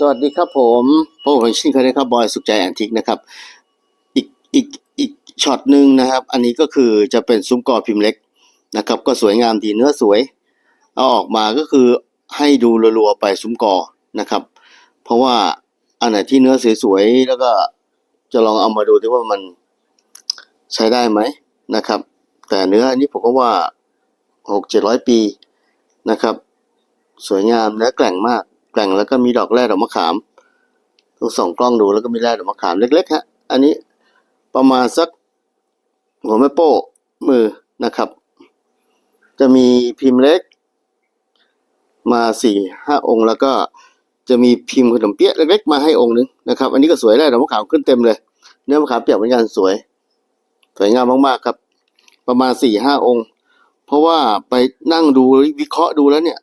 สวัสดีครับผมพบกันเช่นเคยนะครับบอยสุขใจแอนทิกนะครับ อีกอีกอีกช็อตหนึ่งนะครับ อันนี้ก็คือจะเป็นซุ้มกอพิมพ์เล็กนะครับ ก็สวยงามดีเนื้อสวย เอาออกมาก็คือให้ดูรัวๆไปซุ้มกอนะครับ เพราะว่าอันไหนที่เนื้อสวยๆแล้วก็จะลองเอามาดูที่ว่ามันใช้ได้ไหมนะครับ แต่เนื้ออันนี้ผมก็ว่าหกเจ็ดร้อยปีนะครับ สวยงามและแกร่งมาก แกร่งแล้วก็มีดอกแร่ดอกมะขามต้องส่องกล้องดูแล้วก็มีแร่ดอกมะขามเล็กๆฮะ อันนี้ประมาณสักหัวแม่โป้มือนะครับ จะมีพิมพ์เล็ก มาสี่ห้าองค์แล้วก็จะมีพิมพ์ขนมเปี๊ยะเล็กๆมาให้องค์นึงนะครับ อันนี้ก็สวยแร่ดอกมะขามขึ้นเต็มเลย เนื้อมะขามเปียกเหมือนกันสวย สวยงามมากๆครับ ประมาณสี่ห้าองค์ เพราะว่าไปนั่งดูวิเคราะห์ดูแล้วเนี่ย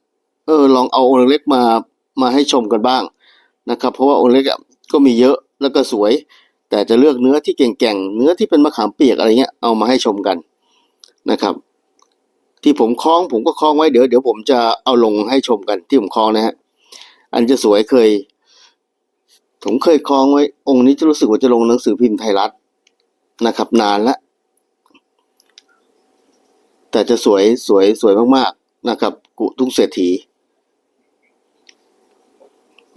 เออลองเอาองค์เล็กมา มาให้ชมกันบ้างนะครับ เพราะว่าองค์เล็กก็มีเยอะแล้วก็สวย แต่จะเลือกเนื้อที่เก่งๆ เนื้อที่เป็นมะขามเปียกอะไรเงี้ยเอามาให้ชมกันนะครับ ที่ผมคล้องผมก็คล้องไว้เดี๋ยวเดี๋ยวผมจะเอาลงให้ชมกันที่ผมคล้องนะฮะอันจะสวยเคย ผมเคยคล้องไว้ องค์นี้จะรู้สึกว่าจะลงหนังสือพิมพ์ไทยรัฐนะครับ นานแล้วแต่จะสวยสวยสวยมากๆนะครับ กุทุ่งเศรษฐี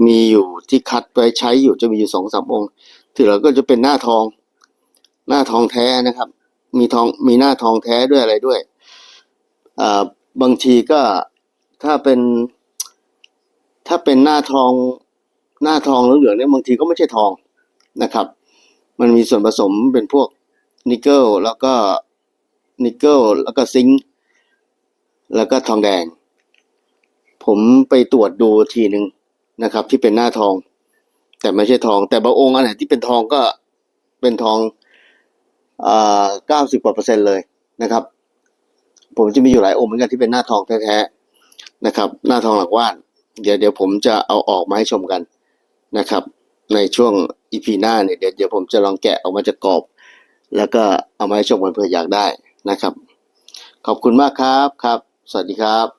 มีอยู่ที่คัดไว้ใช้อยู่จะมีอยู่สองสามองค์ที่เหลือก็จะเป็นหน้าทอง หน้าทองแท้นะครับ มีทองมีหน้าทองแท้ด้วยอะไรด้วยอ่าบางทีก็ถ้าเป็น ถ้าเป็นหน้าทองหน้าทองเหลืองๆเนี่ยบางทีก็ไม่ใช่ทองนะครับ มันมีส่วนผสมเป็นพวกนิกเกิลแล้วก็นิกเกิลแล้วก็ซิงค์แล้วก็ทองแดง ผมไปตรวจดูทีหนึ่ง นะครับ ที่เป็นหน้าทอง แต่ไม่ใช่ทอง แต่บางองค์อันไหนที่เป็นทองก็เป็นทองเก้าสิบกว่าเปอร์เซ็นต์เลยนะครับ ผมจะมีอยู่หลายองค์เหมือนกันที่เป็นหน้าทองแท้ๆนะครับ หน้าทองหลักว่าน เดี๋ยวเดี๋ยวผมจะเอาออกมาให้ชมกันนะครับ ในช่วงอีพีหน้าเนี่ยเดี๋ยวเดี๋ยวผมจะลองแกะออกมาจากกรอบ แล้วก็เอามาให้ชมกันเผื่ออยากได้นะครับ ขอบคุณมากครับครับ สวัสดีครับ